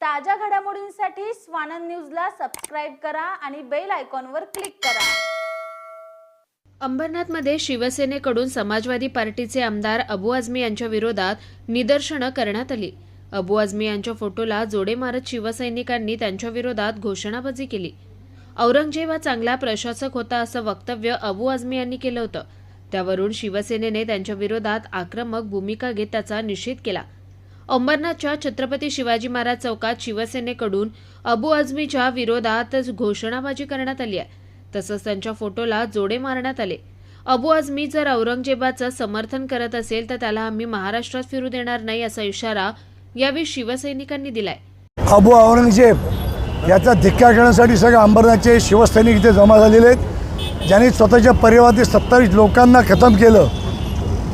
ताज्या घडामोडींसाठी स्वानंद न्यूजला सबस्क्राईब करा आणि बेल आयकॉनवर क्लिक करा. अंबरनाथमध्ये शिवसेनेकडून समाजवादी पार्टीचे आमदार अबू आझमी यांच्या विरोधात निदर्शनं करण्यात आली. अबू आझमी यांच्या फोटोला जोडे मारत शिवसैनिकांनी त्यांच्या विरोधात घोषणाबाजी केली. औरंगजेब हा चांगला प्रशासक होता असं वक्तव्य अबू आझमी यांनी केलं होतं. त्यावरून शिवसेनेने त्यांच्या विरोधात आक्रमक भूमिका घेत त्याचा निषेध केला. अंबरनाथच्या छत्रपती शिवाजी महाराज चौकात शिवसेनेकडून अबू आझमीच्या विरोधात घोषणाबाजी करण्यात आली आहे. तसंच त्यांच्या फोटोला जोडे मारण्यात आले. अबू आझमी जर औरंगजेबाचं समर्थन करत असेल तर त्याला आम्ही महाराष्ट्रात फिरू देणार नाही असा इशारा यावेळी शिवसैनिकांनी दिलाय. अबू औरंगजेब याचा धिक्कार करण्यासाठी सगळे अंबरनाथचे शिवसैनिक इथे जमा झालेले आहेत. ज्यांनी स्वतःच्या परिवारातील सत्तावीस लोकांना खतम केलं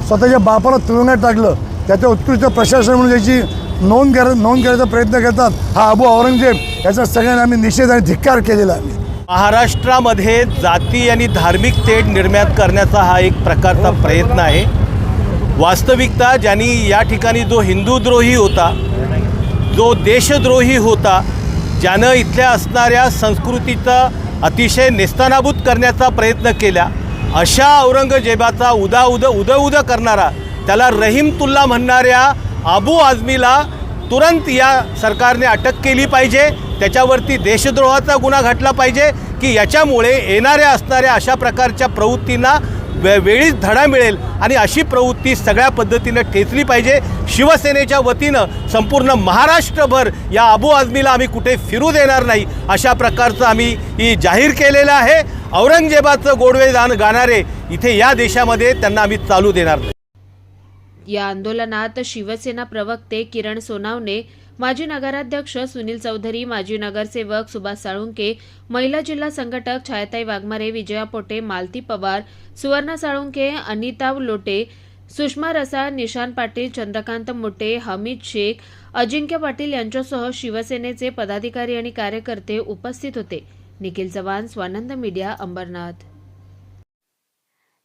स्वतःच्या बापाला तुरुंगात टाकलं त्याचं उत्कृष्ट प्रशासन म्हणून याची नोंद कर नोंद करायचा प्रयत्न करतात हा अबू औरंगजेब. याचा सगळ्यांना आम्ही निषेध आणि धिक्कार केलेला आहे. महाराष्ट्रामध्ये जाती आणि धार्मिक तेढ निर्माण करण्याचा हा एक प्रकारचा प्रयत्न आहे. वास्तविकता ज्यांनी या ठिकाणी जो हिंदूद्रोही होता जो देशद्रोही होता ज्यानं इथल्या असणाऱ्या संस्कृतीचा अतिशय नेस्तानाभूत करण्याचा प्रयत्न केला अशा औरंगजेबाचा उदा उद उद उद करणारा त्याला रहीमतुल्ला म्हणणाऱ्या आबू आझमीला तुरंत या सरकारने अटक केली पाहिजे. त्याच्यावरती देशद्रोहाचा गुन्हा घातला पाहिजे की याच्यामुळे येणाऱ्या असणाऱ्या अशा प्रकारच्या प्रवृत्तींना वे वेळीच धडा मिळेल आणि अशी प्रवृत्ती सगळ्या पद्धतीनं ठेचली पाहिजे. शिवसेनेच्या वतीनं संपूर्ण महाराष्ट्रभर या अबू आझमीला आम्ही कुठे फिरू देणार नाही अशा प्रकारचं आम्ही ही जाहीर केलेलं आहे. औरंगजेबाचं गोडवे गाणारे इथे या देशामध्ये त्यांना आम्ही चालू देणार नाही. या आंदोलनात शिवसेना प्रवक्ते किरण सोनावणे माजी नगराध्यक्ष सुनील चौधरी माजी नगरसेवक सुभाष साळुंके महिला जिल्हा संघटक छायाताई वाघमारे विजया पोटे मालती पवार सुवर्णा साळुंके अनिता लोटे सुषमा रसाळ निशान पाटील चंद्रकांत मोटे हमीद शेख अजिंक्य पाटील यांच्यासह शिवसेनेचे पदाधिकारी आणि कार्यकर्ते उपस्थित होते. निखिल चव्हाण स्वानंद मीडिया अंबरनाथ.